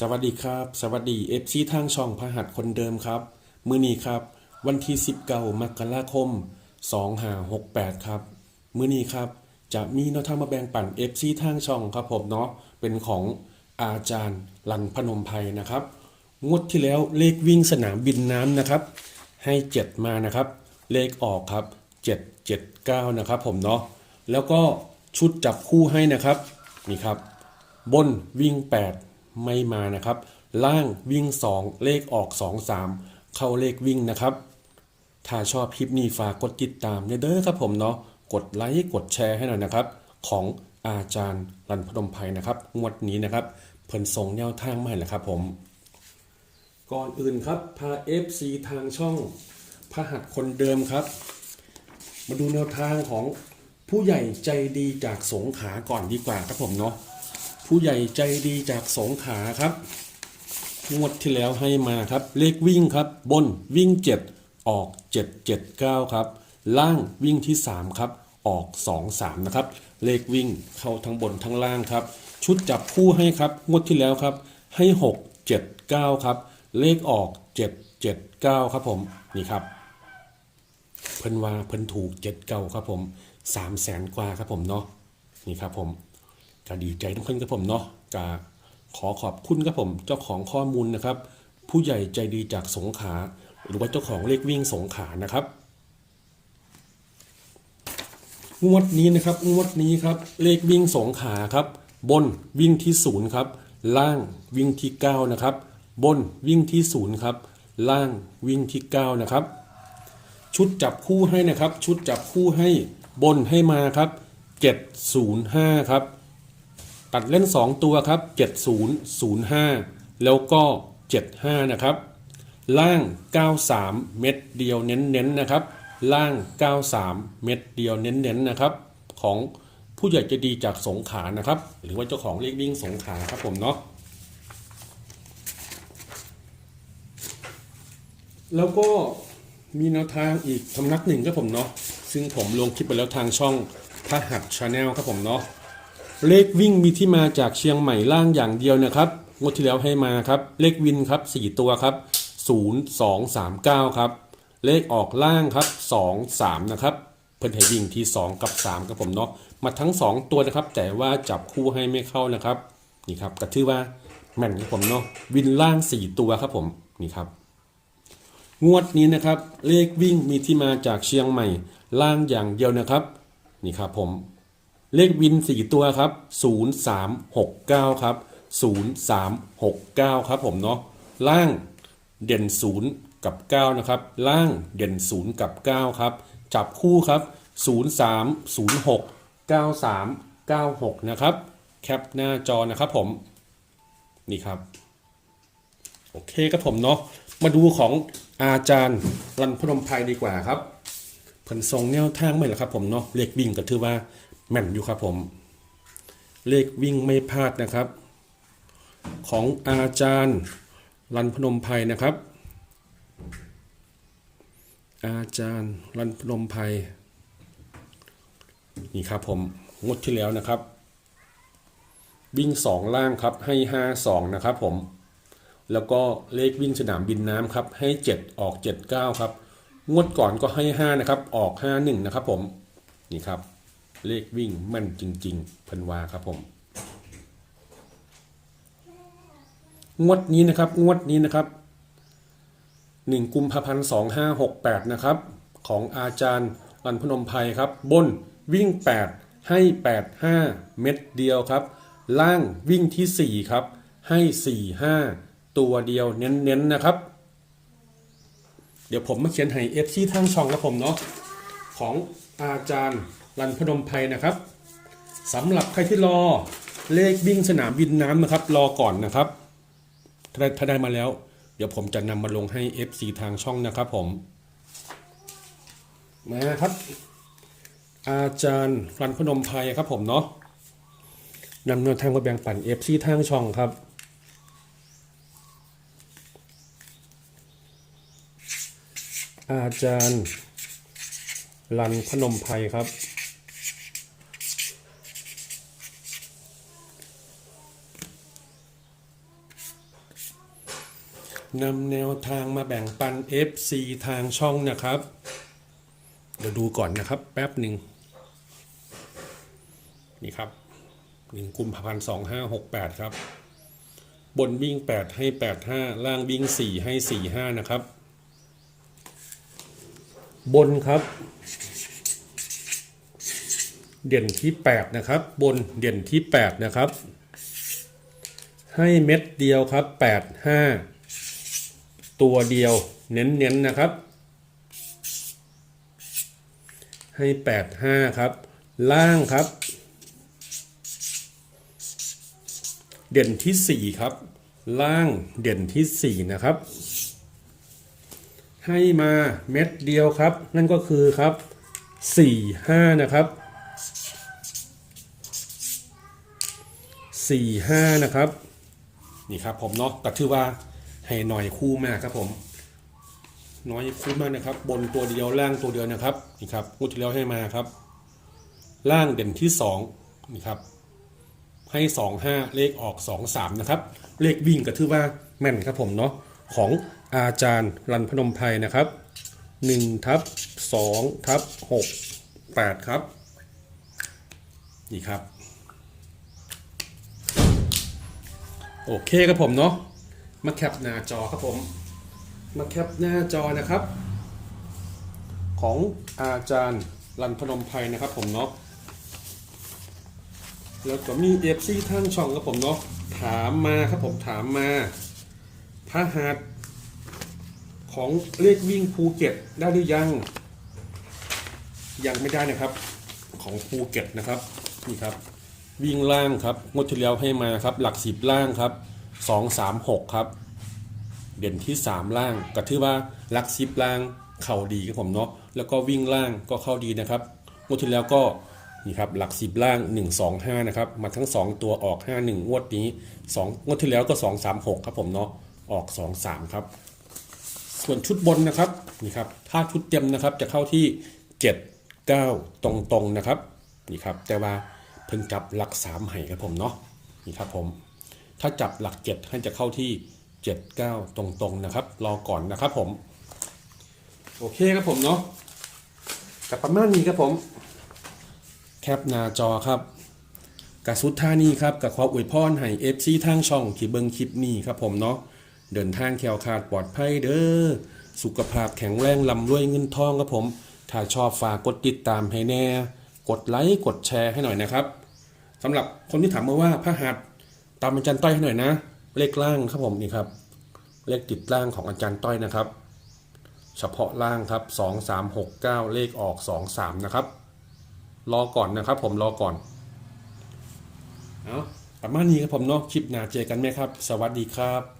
สวัสดีครับ สวัสดีเอฟซีทางช่องพหัสคนเดิมครับ มื้อนี้ครับ วันที่ 19 มกราคม 2568 ครับ มื้อนี้ครับ จะมีนวทางมาแบ่งปันเอฟซีทางช่องครับผมเนาะเป็นของอาจารย์ลันพนมไพรนะครับงวดที่แล้วเลขวิ่งสนามบินน้ำนะครับ ให้ 7 มานะครับ เลขออกครับ 779 นะครับผมเนาะแล้วก็ชุดจับคู่ให้นะครับนี่ครับ บนวิ่ง 8 ไม่มานะครับ ล่างวิ่ง 2 เลขออก 2 3 เข้าเลขวิ่งนะครับ ถ้าชอบคลิปนี้ฝากกดติดตามเด้อครับผมเนาะกดไลค์กดแชร์ให้หน่อยนะครับ ของอาจารย์รันพนมไพรนะครับงวดนี้นะครับเพิ่นส่งแนวทางมาให้แล้วครับผมก่อนอื่นครับพา FC ทางช่องพหัสคนเดิมครับ มาดูแนวทางของผู้ใหญ่ใจดีจากสงขาก่อนดีกว่าครับผมเนาะ ผู้ใหญ่ใจดีจากสงขาครับ งวดที่แล้วให้มาครับ เลขวิ่งครับ บนวิ่ง 7 ออก 779 ครับ ล่างวิ่งที่ 3 ครับ ออก 2 3 นะครับ เลขวิ่งเข้าทั้งบนทั้งล่างครับ ชุดจับคู่ให้ครับ งวดที่แล้วครับ ให้ 6 7 9 ครับ เลขออก 7 7 9 ครับผมนี่ครับเพิ่นว่าเพิ่นถูกเจ็ดเก้าครับผมสามแสนกว่าครับผมเนาะนี่ครับผม ก็ดีใจทุกคนครับผมเนาะก็ขอขอบคุณครับผมเจ้าของข้อมูลนะครับ ผู้ใหญ่ใจดีจากสงขา หรือว่าเจ้าของเลขวิ่งสงขานะครับงวดนี้นะครับงวดนี้ครับเลขวิ่งสงขาครับบนวิ่งที่ศูนย์ครับล่างวิ่งที่เก้านะครับบนวิ่งที่ศูนย์ครับล่างวิ่งที่เก้านะครับชุดจับคู่ให้นะครับ ชุดจับคู่ให้บนให้มาครับ705ครับ ตัดเล่น 2 ตัวครับ 7005 แล้วก็ 75 นะครับ ล่าง 93 เม็ดเดียวเน้นๆนะครับ ล่าง 93 เม็ดเดียวเน้นๆนะครับ ของผู้ใหญ่จะดีจากสงขานะครับ หรือว่าเจ้าของเลขวิ่งสงขาครับผมเนาะ แล้วก็มีแนวทางอีกสำนักหนึ่งครับผมเนาะ ซึ่งผมลงคลิปไปแล้วทางช่องพระหัสชาแนลครับผมเนาะ เลขวิ่งมีที่มาจากเชียงใหม่ล่างอย่างเดียวนะครับงวดที่แล้วให้มาครับ เลขวินครับ 4 ตัวครับ 0 2 3 9 ครับ เลขออกล่างครับ 2 3 นะครับ เพิ่นให้วิ่งที่ 2 กับ3ครับผมเนาะมาทั้ง 2 ตัวนะครับ แต่ว่าจับคู่ให้ไม่เข้านะครับ นี่ครับก็ถือว่าแม่นครับผมเนาะวินล่าง 4 ตัวครับผมนี่ครับ งวดนี้นะครับ เลขวิ่งมีที่มาจากเชียงใหม่ ล่างอย่างเดียวนะครับ นี่ครับผม เลขวิน 4 ตัวครับ 0369 ครับ 0369 ครับผมเนาะล่างเด่น 0 กับ 9 นะครับ ล่างเด่น 0 กับ 9 ครับ จับคู่ครับ 0306 9396 นะครับ แคปหน้าจอนะครับผม นี่ครับ โอเคครับผมเนาะมาดูของอาจารย์รันพนมไพรดีกว่าครับผลทรงแนวทางไม่หรอครับผมเนาะเลขวิ่งก็ถือว่า แม่นอยู่ครับผม เลขวิ่งไม่พลาดนะครับ ของอาจารย์รันพนมไพรนะครับ อาจารย์รันพนมไพรนี่ครับผมงดที่แล้วนะครับ วิ่งสองล่างครับให้ห้าสองนะครับผมแล้วก็เลขวิ่งสนามบินน้ำครับให้ 7 ออก 79 ครับ งวดก่อนก็ให้ 5 นะครับ ออก 51 นะครับผม นี่ครับ เลขวิ่งแมั่นจริง ๆ เพันวาครับผม งวดนี้นะครับ งวดนี้นะครับ1กุมภาพันธ์2568นะครับ ของอาจารย์รันพนมไพรครับ บนวิ่ง8ให้85เม็ดเดียวครับ ล่างวิ่งที่4ครับให้4 5ตัวเดียวเน้นๆนนะครับ เดี๋ยวผมมาเขียนให้ FC ทางช่องครับผมเนาะของ อาจารย์รันพนมไพรนะครับสำหรับใครที่รอเลขวิ่งสนามบินน้ำนะครับ รอก่อนนะครับถ้าได้ถ้าได้มาแล้ว เดี๋ยวผมจะนำมาลงให้ FC ทางช่องนะครับผมมาครับ อาจารย์รันพนมไพรครับผมเนาะนำแนวทางมาแบ่งปัน FC ทางช่องครับอาจารย์ รันพนมไพรครับ นำแนวทางมาแบ่งปัน FC ทางช่องนะครับ เดี๋ยวดูก่อนนะครับ แป๊บหนึ่ง นี่ครับหนึ่งกุมภาพันธ์สองห้าหกแปดครับ บนวิ่ง8ให้8 5ล่างวิ่ง4ให้4 5นะครับบนครับ เด่นที่ 8 นะครับ บนเด่นที่ 8 นะครับ ให้เม็ดเดียวครับ 8 5 ตัวเดียวเน้นๆนะครับ ให้ 8 5 ครับ ล่างครับ เด่นที่ 4 ครับ ล่างเด่นที่ 4 นะครับ ให้มาเม็ดเดียวครับ นั่นก็คือครับ 4 5 นะครับ 4 5นะครับ นี่ครับผมเนาะก็ถือว่าให้หน่อยคู่มากครับผมน้อยคู่มากนะครับ บนตัวเดียวล่างตัวเดียวนะครับนี่ครับงวดที่แล้วให้มาครับ ล่างเด่นที่2นี่ครับ ให้2 5เลขออก2 3นะครับ เลขวิ่งก็ถือว่าแม่นครับผมเนาะของอาจารย์รันพนมไพรนะครับ1ทับ2ทับ6 8ครับ นี่ครับ โอเคครับผมเนาะมาแคปหน้าจอครับผมมาแคปหน้าจอนะครับ ของอาจารย์รันพนมไพรนะครับผมเนาะแล้วก็มีเอฟซีท่านช่องครับผมเนาะถามมาครับผมถามมาพระหัสของเลขวิ่งภูเก็ตได้หรือยัง ยังไม่ได้นะครับของภูเก็ตนะครับนี่ครับ วิ่งล่างครับงดที่แล้วให้มาครับหลักสิบล่างครับสองสามหกครับ เด่นที่สามล่างก็ถือว่าหลักสิบล่างเข่าดีครับผมเนาะแล้วก็วิ่งล่างก็เข้าดีนะครับงวดที่แล้วก็นี่ครับหลักสิบล่าง 1 2 5นะครับมาทั้ง 2 ตัวออก 5 1 งวดนี้2งวดที่แล้วก็ 2 3 6 ครับผมเนาะออก 2 3 ครับ ส่วนชุดบนนะครับนี่ครับถ้าชุดเต็มนะครับจะเข้าที่ 7 9 ตรงๆนะครับนี่ครับแต่ว่า เพิ่งจับหลัก3ให้ครับผมเนาะนี่ครับผม ถ้าจับหลัก7ให้จะเข้าที่7 9ตรงๆนะครับ รอก่อนนะครับผม โอเคครับผมเนาะกับประมาณนี้ครับผม แคปหน้าจอครับกระสุดท่านี้ครับกับขออวยพรให้เอฟซีทางช่องที่เบิงคลิปนี้ครับผมเนาะเดินทางแควคาดปลอดภัยเด้อสุขภาพแข็งแรงลำรวยเงินทองครับผม ถ้าชอบฝากกดติดตามให้แน่ กดไลค์กดแชร์ให้หน่อยนะครับสำหรับคนที่ถามมาว่าพระหัสตามอาจารย์ต้อยให้หน่อยนะ เลขล่างครับผมนี่ครับ เลขติดล่างของอาจารย์ต้อยนะครับ เฉพาะล่างครับ 2 3 6 9 เลขออก 2 3 นะครับ รอก่อนนะครับ ผมรอก่อนเอาประมาณนี้ครับผมเนาะคลิปหน้าเจอกันไหมครับ สวัสดีครับ